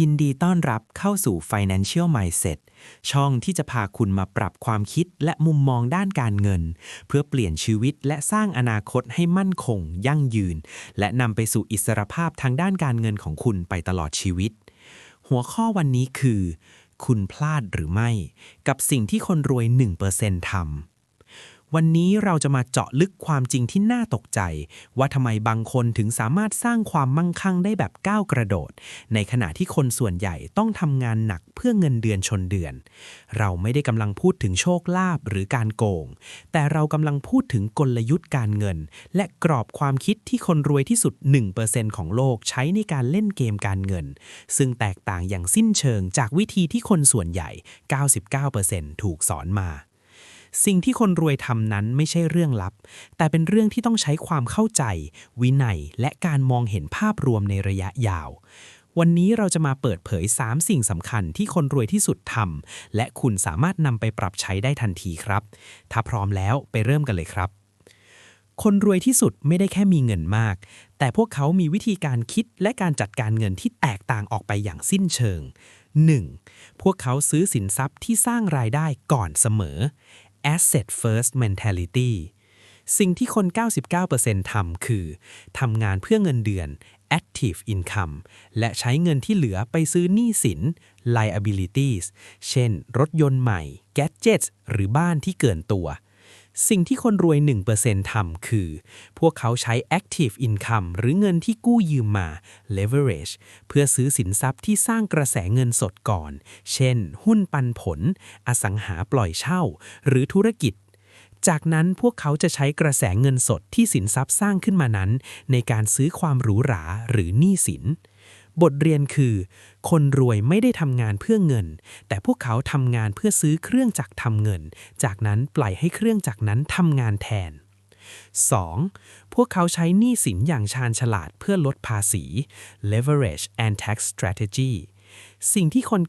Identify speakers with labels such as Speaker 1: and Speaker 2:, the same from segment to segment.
Speaker 1: ยินดีต้อนรับเข้าสู่ Financial Mindset ช่องที่จะพาคุณมาปรับความคิดและมุมมองด้านการเงิน เพื่อเปลี่ยนชีวิตและสร้างอนาคตให้มั่นคง ยั่งยืน และนำไปสู่อิสรภาพทางด้านการเงินของคุณไปตลอดชีวิต หัวข้อวันนี้คือ คุณพลาดหรือไม่ กับสิ่งที่คนรวย 1%ทำ วันนี้เราจะมาเจาะลึกความจริงที่น่าตกใจ ว่าทำไมบางคนถึงสามารถสร้างความมั่งคั่งได้แบบก้าวกระโดด ในขณะที่คนส่วนใหญ่ต้องทำงานหนักเพื่อเงินเดือนชนเดือน เราไม่ได้กำลังพูดถึงโชคลาภหรือการโกง แต่เรากำลังพูดถึงกลยุทธ์การเงิน และกรอบความคิดที่คนรวยที่สุด 1%ของโลกใช้ในการเล่นเกมการเงิน ซึ่งแตกต่างอย่างสิ้นเชิงจากวิธีที่คนส่วนใหญ่ 99%ถูกสอนมา สิ่งที่คนรวยทำนั้นไม่ใช่เรื่องลับ แต่เป็นเรื่องที่ต้องใช้ความเข้าใจ วินัย และการมองเห็นภาพรวมในระยะยาว วันนี้เราจะมาเปิดเผย 3 สิ่งสำคัญที่คนรวยที่สุดทำและคุณสามารถนำไปปรับใช้ได้ทันทีครับ ถ้าพร้อมแล้วไปเริ่มกันเลยครับคนรวยที่สุดไม่ได้แค่มีเงินมาก แต่พวกเขามีวิธีการคิดและการจัดการเงินที่แตกต่างออกไปอย่างสิ้นเชิง 1. พวกเขาซื้อสินทรัพย์ที่สร้างรายได้ก่อนเสมอ asset first mentality สิ่งที่คน 99%ทำคือทำงานเพื่อเงินเดือน active income และใช้เงินที่เหลือไปซื้อหนี้สิน liabilities เช่น รถยนต์ใหม่ gadgets หรือบ้านที่เกินตัว สิ่งที่คนรวย 1%ทำคือ พวกเขาใช้ active income หรือเงินที่กู้ยืมมา leverage เพื่อซื้อสินทรัพย์ที่สร้างกระแสเงินสดก่อน เช่น หุ้นปันผล อสังหาปล่อยเช่า หรือธุรกิจ จากนั้นพวกเขาจะใช้กระแสเงินสดที่สินทรัพย์สร้างขึ้นมานั้น ในการซื้อความหรูหราหรือหนี้สิน บทเรียนคือ คนรวยไม่ได้ทำงานเพื่อเงิน แต่พวกเขาทำงานเพื่อซื้อเครื่องจักรทำเงิน จากนั้นปล่อยให้เครื่องจักรนั้นทำงานแทน 2. พวกเขาใช้หนี้สินอย่างชาญฉลาดเพื่อลดภาษี leverage and tax strategy สิ่งที่คน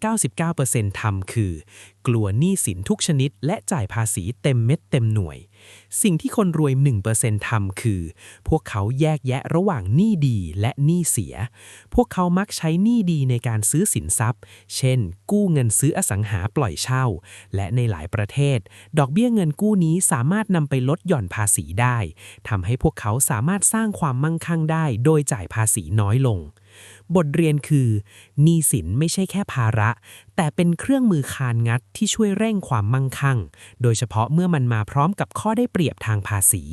Speaker 1: 99%ทำคือ กลัวหนี้สินทุกชนิด และจ่ายภาษีเต็มเม็ดเต็มหน่วย สิ่งที่คนรวย 1%ทำคือ พวกเขาแยกแยะระหว่างหนี้ดีและหนี้เสีย พวกเขามักใช้หนี้ดีในการซื้อสินทรัพย์ เช่น กู้เงินซื้ออสังหาปล่อยเช่า และในหลายประเทศ ดอกเบี้ยเงินกู้นี้สามารถนำไปลดหย่อนภาษีได้ทำให้พวกเขาสามารถสร้างความมั่งคั่งได้ โดยจ่ายภาษีน้อยลง บทเรียนคือหนี้สินไม่ใช่แค่ภาระ แต่เป็นเครื่องมือคานงัดที่ช่วยเร่งความมั่งคั่ง โดยเฉพาะเมื่อมันมาพร้อมกับข้อได้เปรียบทางภาษี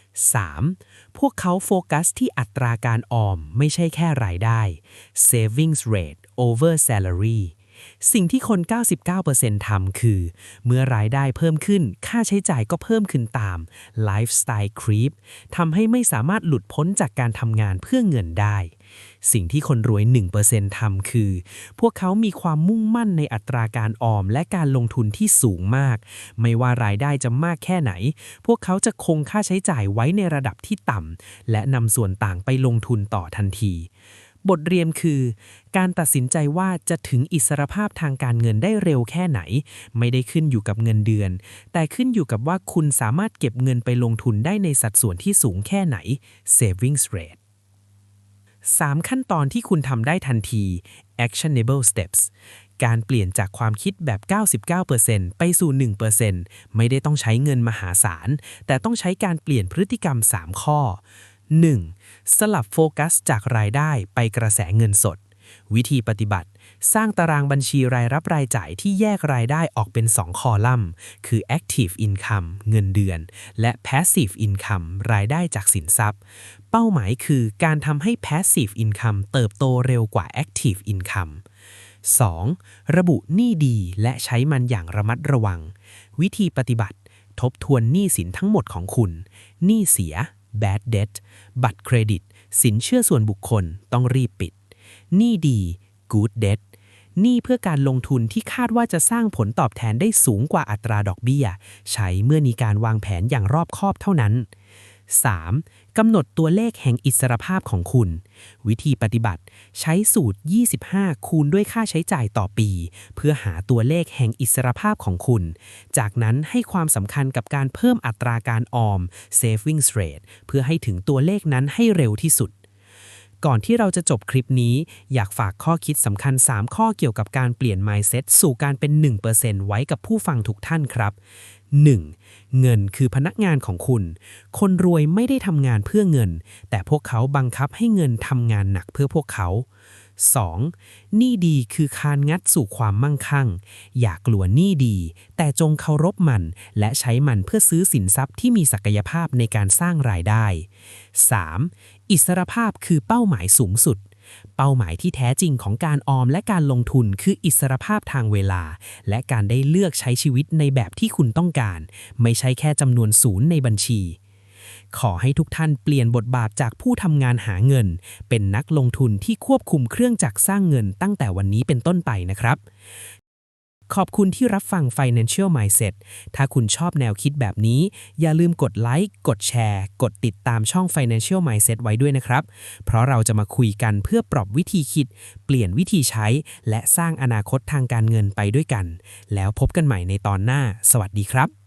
Speaker 1: 3. พวกเขาโฟกัสที่อัตราการออมไม่ใช่แค่รายได้ savings rate over salary สิ่งที่คน 99%ทำคือ เมื่อรายได้เพิ่มขึ้น ค่าใช้จ่ายก็เพิ่มขึ้นตาม lifestyle creep ทำให้ไม่สามารถหลุดพ้นจากการทำงานเพื่อเงินได้ สิ่งที่คนรวย 1%ทำคือ พวกเขามีความมุ่งมั่นในอัตราการออมและการลงทุนที่สูงมาก ไม่ว่ารายได้จะมากแค่ไหน พวกเขาจะคงค่าใช้จ่ายไว้ในระดับที่ต่ำและนำส่วนต่างไปลงทุนต่อทันที บทเรียนคือ การตัดสินใจว่าจะถึงอิสรภาพทางการเงินได้เร็วแค่ไหน ไม่ได้ขึ้นอยู่กับเงินเดือน แต่ขึ้นอยู่กับว่าคุณสามารถเก็บเงินไปลงทุนได้ในสัดส่วนที่สูงแค่ไหน savings rate 3 ขั้นตอนที่คุณทำได้ทันที actionable steps การเปลี่ยนจากความคิดแบบ 99%ไปสู่ 1%ไม่ได้ต้องใช้เงินมหาศาล แต่ต้องใช้การเปลี่ยนพฤติกรรม 3 ข้อ 1. สลับโฟกัสจากรายได้ไปกระแสเงินสด วิธีปฏิบัติ สร้างตารางบัญชีรายรับรายจ่ายที่แยกรายได้ออกเป็น 2 คอลัมน์ คือ active income เงินเดือน และ passive income รายได้จากสินทรัพย์ เป้าหมายคือการทำให้ passive income เติบโตเร็วกว่า active income 2. ระบุหนี้ดีและใช้มันอย่างระมัดระวัง วิธีปฏิบัติ ทบทวนหนี้สินทั้งหมดของคุณ หนี้เสีย bad debt บัตรเครดิต สินเชื่อส่วนบุคคลต้องรีบปิด หนี้ดี good debt หนี้เพื่อการลงทุนที่คาดว่าจะสร้างผลตอบแทนได้สูงกว่าอัตราดอกเบี้ย ใช้เมื่อมีการวางแผนอย่างรอบคอบเท่านั้น 3. กำหนดตัวเลขแห่งอิสรภาพของคุณ วิธีปฏิบัติใช้สูตร 25 คูณด้วยค่าใช้จ่ายต่อปี เพื่อหาตัวเลขแห่งอิสรภาพของคุณ จากนั้นให้ความสำคัญกับการเพิ่มอัตราการออม savings rate เพื่อให้ถึงตัวเลขนั้นให้เร็วที่สุด
Speaker 2: ก่อนที่เราจะจบคลิปนี้ อยากฝากข้อคิดสำคัญ 3 ข้อเกี่ยวกับการเปลี่ยน mindset สู่การเป็น 1%ไว้กับผู้ฟังทุกท่านครับ 1. เงินคือพนักงานของคุณ คนรวยไม่ได้ทำงานเพื่อเงิน แต่พวกเขาบังคับให้เงินทำงานหนักเพื่อพวกเขา 2. นี้ดีคือคานงัดสู่ความมั่งคั่ง อย่ากลัวนี้ดี แต่จงเคารพมัน และใช้มันเพื่อซื้อสินทรัพย์ที่มีศักยภาพในการสร้างรายได้ 3. อิสรภาพคือเป้าหมายสูงสุด เป้าหมายที่แท้จริงของการออมและการลงทุนคืออิสรภาพทางเวลา และการได้เลือกใช้ชีวิตในแบบที่คุณต้องการ ไม่ใช่แค่จำนวนศูนย์ในบัญชี ขอให้ทุกท่านเปลี่ยนบทบาทจากผู้ทำงานหาเงิน เป็นนักลงทุนที่ควบคุมเครื่องจักรสร้างเงินตั้งแต่วันนี้เป็นต้นไปนะครับ ขอบคุณที่รับฟัง Financial Mindset ถ้าคุณชอบแนวคิดแบบนี้ อย่าลืมกดไลค์ กดแชร์ กดติดตามช่อง Financial Mindset ไว้ด้วยนะครับ เพราะเราจะมาคุยกันเพื่อปรับวิธีคิด เปลี่ยนวิธีใช้ และสร้างอนาคตทางการเงินไปด้วยกัน แล้วพบกันใหม่ในตอนหน้า สวัสดีครับ